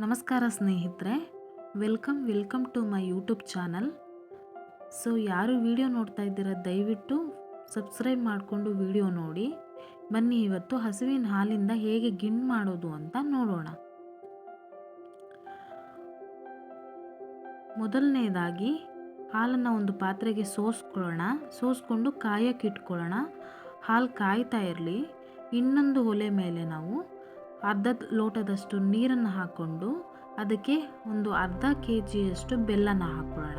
ನಮಸ್ಕಾರ ಸ್ನೇಹಿತರೆ, welcome welcome to my YouTube channel. So, ಯಾರು ವಿಡಿಯೋ ನೋಡ್ತಾ ಇದ್ದೀರ, ದಯವಿಟ್ಟು ಸಬ್ಸ್ಕ್ರೈಬ್ ಮಾಡಿಕೊಂಡು ವಿಡಿಯೋ ನೋಡಿ. ಬನ್ನಿ, ಇವತ್ತು ಹಸುವಿನ ಹಾಲಿಂದ ಹೇಗೆ ಗಿಣ್ ಮಾಡೋದು ಅಂತ ನೋಡೋಣ. ಮೊದಲನೇದಾಗಿ, ಹಾಲನ್ನು ಒಂದು ಪಾತ್ರೆಗೆ ಸೋಸ್ಕೊಳ್ಳೋಣ. ಸೋಸ್ಕೊಂಡು ಕಾಯಕ್ಕೆ ಇಟ್ಕೊಳ್ಳೋಣ. ಹಾಲು ಕಾಯ್ತಾ ಇರಲಿ. ಇನ್ನೊಂದು ಒಲೆ ಮೇಲೆ ನಾವು ಅರ್ಧ ಲೋಟದಷ್ಟು ನೀರನ್ನು ಹಾಕ್ಕೊಂಡು ಅದಕ್ಕೆ ಒಂದು ಅರ್ಧ ಕೆ ಜಿಯಷ್ಟು ಬೆಲ್ಲನ ಹಾಕ್ಕೊಳ್ಳೋಣ.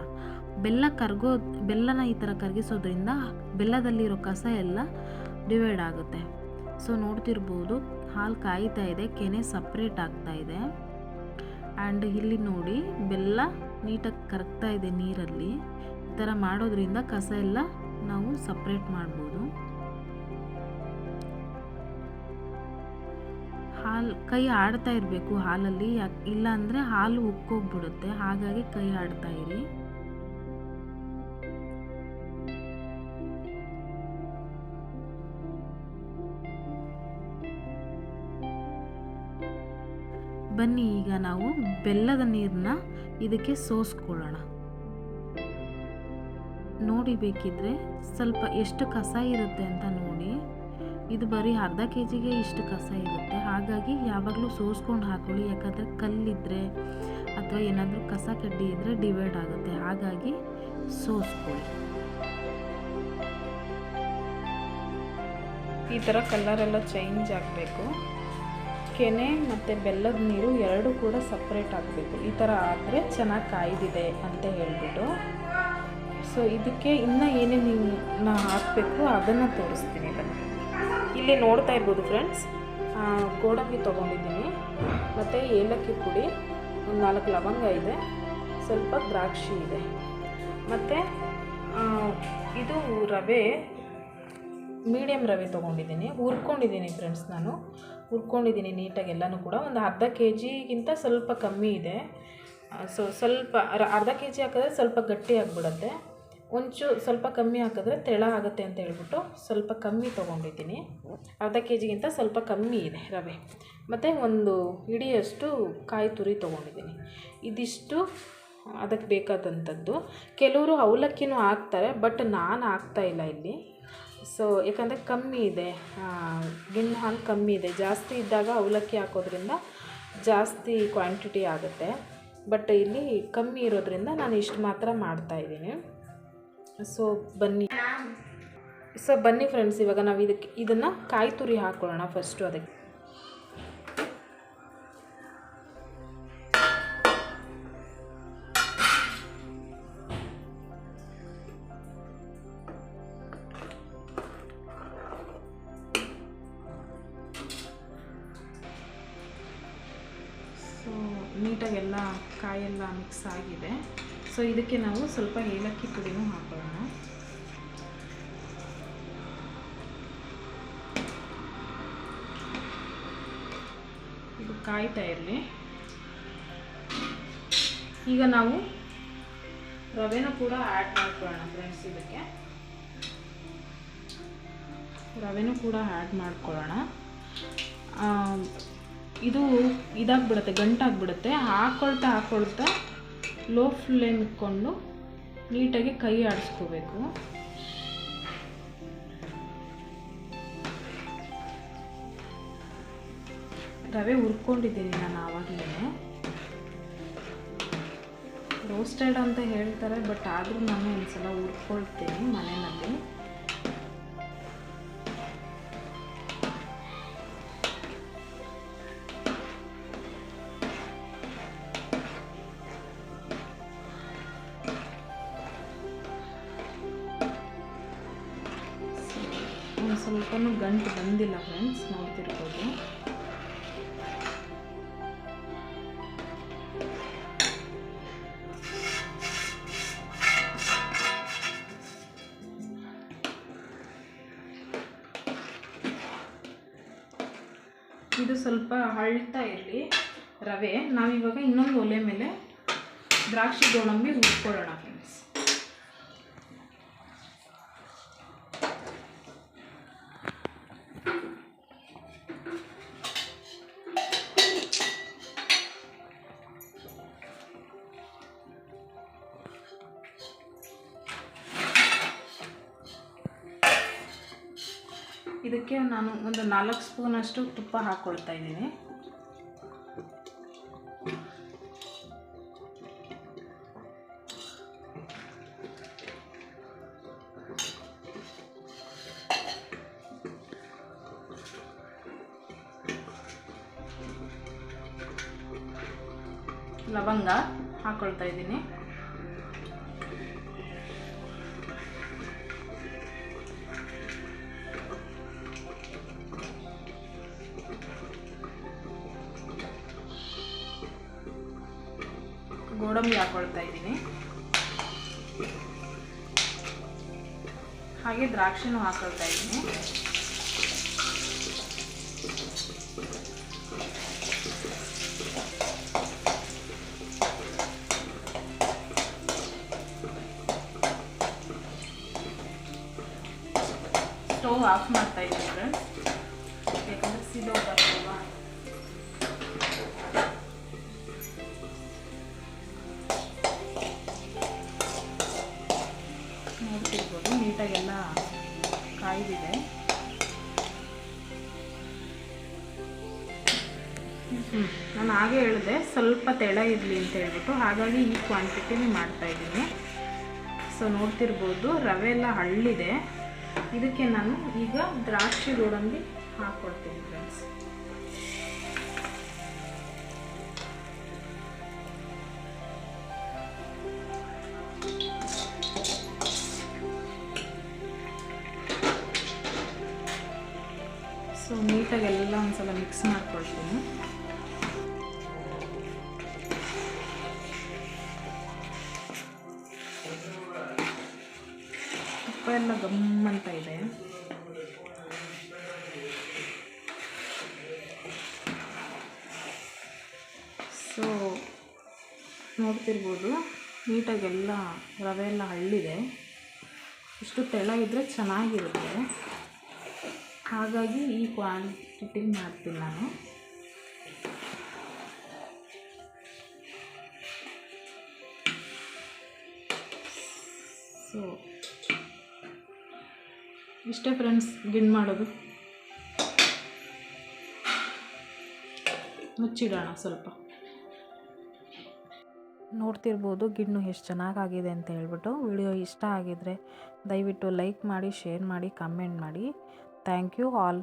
ಬೆಲ್ಲ ಕರ್ಗೋ, ಬೆಲ್ಲನ ಈ ಥರ ಕರಗಿಸೋದ್ರಿಂದ ಬೆಲ್ಲದಲ್ಲಿರೋ ಕಸ ಎಲ್ಲ ಡಿವೈಡ್ ಆಗುತ್ತೆ. ಸೊ, ನೋಡ್ತಿರ್ಬೋದು ಹಾಲು ಕಾಯ್ತಾ ಇದೆ, ಕೆನೆ ಸಪ್ರೇಟ್ ಆಗ್ತಾ ಇದೆ. ಆ್ಯಂಡ್ ಇಲ್ಲಿ ನೋಡಿ ಬೆಲ್ಲ ನೀಟಾಗಿ ಕರಗ್ತಾ ಇದೆ ನೀರಲ್ಲಿ. ಈ ಥರ ಮಾಡೋದ್ರಿಂದ ಕಸ ಎಲ್ಲ ನಾವು ಸಪ್ರೇಟ್ ಮಾಡ್ಬೋದು. ಹಾಲು, ಕೈ ಆಡ್ತಾ ಇರಬೇಕು ಹಾಲಲ್ಲಿ ಇಲ್ಲ ಅಂದರೆ ಹಾಲು ಉಕ್ಕೋಗ್ಬಿಡುತ್ತೆ. ಹಾಗಾಗಿ ಕೈ ಆಡ್ತಾ ಇರಿ. ಬನ್ನಿ, ಈಗ ನಾವು ಬೆಲ್ಲದ ನೀರನ್ನ ಇದಕ್ಕೆ ಸೋಸ್ಕೊಳ್ಳೋಣ. ನೋಡಿ ಬೇಕಿದ್ರೆ ಸ್ವಲ್ಪ ಎಷ್ಟು ಕಸ ಇರುತ್ತೆ ಅಂತ ನೋಡಿ. ಇದು ಬರೀ ಅರ್ಧ ಕೆ ಜಿಗೆ ಇಷ್ಟು ಕಸ ಇರುತ್ತೆ. ಹಾಗಾಗಿ ಯಾವಾಗಲೂ ಸೋಸ್ಕೊಂಡು ಹಾಕೊಳ್ಳಿ. ಯಾಕಂದರೆ ಕಲ್ಲಿದ್ದರೆ ಅಥವಾ ಏನಾದರೂ ಕಸ ಕಡ್ಡಿ ಇದ್ದರೆ ಡಿವೈಡ್ ಆಗುತ್ತೆ. ಹಾಗಾಗಿ ಸೋಸ್ಕೊಳ್ಳಿ. ಈ ಥರ ಕಲ್ಲರೆಲ್ಲ ಚೇಂಜ್ ಆಗಬೇಕು. ಕೆನೆ ಮತ್ತು ಬೆಲ್ಲದ ನೀರು ಎರಡೂ ಕೂಡ ಸಪ್ರೇಟ್ ಆಗಬೇಕು. ಈ ಥರ ಆದರೆ ಚೆನ್ನಾಗಿ ಕಾಯ್ದಿದೆ ಅಂತ ಹೇಳಿಬಿಟ್ಟು. ಸೊ ಇದಕ್ಕೆ ಇನ್ನೂ ಏನೇನು ನಾ ಹಾಕಬೇಕು ಅದನ್ನು ತೋರಿಸ್ತೀನಿ ಬನ್ನಿ. ಇಲ್ಲಿ ನೋಡ್ತಾ ಇರ್ಬೋದು ಫ್ರೆಂಡ್ಸ್ ಗೋಡಂಬಿ ತೊಗೊಂಡಿದ್ದೀನಿ. ಮತ್ತು ಏಲಕ್ಕಿ ಪುಡಿ, ಒಂದು ನಾಲ್ಕು ಲವಂಗ ಇದೆ, ಸ್ವಲ್ಪ ದ್ರಾಕ್ಷಿ ಇದೆ. ಮತ್ತು ಇದು ರವೆ ಮೀಡಿಯಮ್ ರವೆ ತೊಗೊಂಡಿದ್ದೀನಿ. ಹುರ್ಕೊಂಡಿದ್ದೀನಿ ಫ್ರೆಂಡ್ಸ್ ನಾನು. ಹುರ್ಕೊಂಡಿದ್ದೀನಿ ನೀಟಾಗಿ ಎಲ್ಲನೂ ಕೂಡ. ಒಂದು ಅರ್ಧ ಕೆ ಜಿಗಿಂತ ಸ್ವಲ್ಪ ಕಮ್ಮಿ ಇದೆ. ಸೊ ಸ್ವಲ್ಪ, ಅರ್ಧ ಕೆ ಜಿ ಹಾಕಿದ್ರೆ ಸ್ವಲ್ಪ ಗಟ್ಟಿ ಆಗಿಬಿಡುತ್ತೆ. ಒಂಚು ಸ್ವಲ್ಪ ಕಮ್ಮಿ ಹಾಕಿದ್ರೆ ತೆಳ ಆಗುತ್ತೆ ಅಂತ ಹೇಳ್ಬಿಟ್ಟು ಸ್ವಲ್ಪ ಕಮ್ಮಿ ತೊಗೊಂಡಿದ್ದೀನಿ. ಅರ್ಧ ಕೆ ಜಿಗಿಂತ ಸ್ವಲ್ಪ ಕಮ್ಮಿ ಇದೆ ರವೆ. ಮತ್ತು ಒಂದು ಇಡಿಯಷ್ಟು ಕಾಯಿ ತುರಿ ತೊಗೊಂಡಿದ್ದೀನಿ. ಇದಿಷ್ಟು ಅದಕ್ಕೆ ಬೇಕಾದಂಥದ್ದು. ಕೆಲವರು ಅವಲಕ್ಕಿನೂ ಹಾಕ್ತಾರೆ, ಬಟ್ ನಾನು ಹಾಕ್ತಾ ಇಲ್ಲ ಇಲ್ಲಿ. ಸೊ ಯಾಕಂದರೆ ಕಮ್ಮಿ ಇದೆ ಗಿಣ್ಣು ಹಾಲು ಕಮ್ಮಿ ಇದೆ. ಜಾಸ್ತಿ ಇದ್ದಾಗ ಅವಲಕ್ಕಿ ಹಾಕೋದ್ರಿಂದ ಜಾಸ್ತಿ ಕ್ವಾಂಟಿಟಿ ಆಗುತ್ತೆ. ಬಟ್ ಇಲ್ಲಿ ಕಮ್ಮಿ ಇರೋದ್ರಿಂದ ನಾನು ಇಷ್ಟು ಮಾತ್ರ ಮಾಡ್ತಾಯಿದ್ದೀನಿ ಸೊ ಬನ್ನಿ. ಸೊ ಬನ್ನಿ ಫ್ರೆಂಡ್ಸ್ ಇವಾಗ ನಾವು ಇದಕ್ಕೆ ಇದನ್ನು ಕಾಯಿ ತುರಿ ಹಾಕ್ಕೊಳ್ಳೋಣ ಫಸ್ಟು ಅದಕ್ಕೆ. ಸೊ ನೀಟಾಗೆಲ್ಲ ಕಾಯೆಲ್ಲ ಮಿಕ್ಸ್ ಆಗಿದೆ. ಸೊ ಇದಕ್ಕೆ ನಾವು ಸ್ವಲ್ಪ ಏಲಕ್ಕಿ ಪುಡಿನೂ ಹಾಕೋಣ. ಇದು ಕಾಯ್ತಾ ಇರಲಿ. ಈಗ ನಾವು ರವೆನೂ ಕೂಡ ಆ್ಯಡ್ ಮಾಡ್ಕೊಳ್ಳೋಣ ಫ್ರೆಂಡ್ಸ್ ಇದಕ್ಕೆ. ರವೆನೂ ಕೂಡ ಆ್ಯಡ್ ಮಾಡ್ಕೊಳ್ಳೋಣ. ಇದು ಇದಾಗ್ಬಿಡುತ್ತೆ, ಗಂಟಾಗ್ಬಿಡುತ್ತೆ. ಹಾಕ್ಕೊಳ್ತಾ ಹಾಕ್ಕೊಳ್ತಾ ಲೋ ಫ್ಲೇಮ್ ಇಟ್ಕೊಂಡು ನೀಟಾಗಿ ಕೈ ಆಡಿಸ್ಕೋಬೇಕು. ರವೆ ಹುರ್ಕೊಂಡಿದ್ದೀನಿ ನಾನು ಆವಾಗಲೇ ರೋಸ್ಟೆಡ್ ಅಂತ ಹೇಳ್ತಾರೆ ಬಟ್ ಆದರೂ ನಾನು ಒಂದು ಸಲ ಹುರ್ಕೊಳ್ತೀನಿ ಮನೆಯಲ್ಲಿ. ಸ್ವಲ್ಪನೂ ಗಂಟು ಬಂದಿಲ್ಲ ಫ್ರೆಂಡ್ಸ್ ನೋಡ್ತಿರ್ಬೋದು. ಇದು ಸ್ವಲ್ಪ ಅಳ್ತಾ ಇರಲಿ, ರವೆ. ನಾವಿವಾಗ ಇನ್ನೊಂದು ಒಲೆ ಮೇಲೆ ದ್ರಾಕ್ಷಿ ಗೋಡಂಬಿ ಹುರ್ಕೊಳ್ಳೋಣ. ಇದಕ್ಕೆ ನಾನು ಒಂದು ನಾಲ್ಕು ಸ್ಪೂನಷ್ಟು ತುಪ್ಪ ಹಾಕ್ಕೊಳ್ತಾ ಇದ್ದೀನಿ. ಲವಂಗ ಹಾಕ್ಕೊಳ್ತಾ ಇದ್ದೀನಿ. ಗೋಡಂಬಿ ಹಾಕೊಳ್ತಾ ಇದ್ದೀನಿ. ಹಾಗೆ ದ್ರಾಕ್ಷಿನೂ ಹಾಕೊಳ್ತಾ ಇದ್ದೀನಿ. ಸ್ಟವ್ ಆಫ್ ಮಾಡ್ತಾ ಇದ್ದೀನಿ ಫ್ರೆಂಡ್ಸ್ ಸಿದೋಗ್ಬಾರ್ದಲ್ವಾ ನೋಡ್ತಿರ್ಬೋದು ನಾನು ಹಾಗೆ ಹೇಳಿದೆ, ಸ್ವಲ್ಪ ತೆಳ ಇರಲಿ ಅಂತ ಹೇಳ್ಬಿಟ್ಟು, ಹಾಗಾಗಿ ಈ ಕ್ವಾಂಟಿಟಿನೇ ಮಾಡ್ತಾಯಿದ್ದೀನಿ ಸೊ ನೋಡ್ತಿರ್ಬೋದು, ರವೆ ಎಲ್ಲ ಹಳ್ಳಿದೆ. ಇದಕ್ಕೆ ನಾನು ಈಗ ದ್ರಾಕ್ಷಿ ಗೋಡಂಬಿ ಹಾಕ್ಕೊಡ್ತೀನಿ ಫ್ರೆಂಡ್ಸ್ ಮಾಡ್ಕೊಳ್ತೀನಿ ತುಪ್ಪ ಎಲ್ಲ ಗಮ್ಮಂತ ಇದೆ. ಸೊ ನೋಡ್ತಿರ್ಬೋದು ನೀಟಾಗೆಲ್ಲ ರವೆ ಎಲ್ಲ ಹಳ್ಳಿದೆ. ಇಷ್ಟು ತೆಳ ಇದ್ದರೆ ಚೆನ್ನಾಗಿರುತ್ತೆ. ಹಾಗಾಗಿ ಈ ಕ್ವಾಂಟಿಟಿ ಮಾಡ್ತೀನಿ ನಾನು. ಸೊ ಇಷ್ಟೇ ಫ್ರೆಂಡ್ಸ್ ಗಿಣ್ ಮಾಡೋದು. ಮುಚ್ಚಿಡೋಣ ಸ್ವಲ್ಪ. ನೋಡ್ತಿರ್ಬೋದು ಗಿಣ್ಣು ಎಷ್ಟು ಚೆನ್ನಾಗಾಗಿದೆ ಅಂತ ಹೇಳ್ಬಿಟ್ಟು. ವಿಡಿಯೋ ಇಷ್ಟ ಆಗಿದರೆ ದಯವಿಟ್ಟು ಲೈಕ್ ಮಾಡಿ ಶೇರ್ ಮಾಡಿ ಕಮೆಂಟ್ ಮಾಡಿ. Thank you all.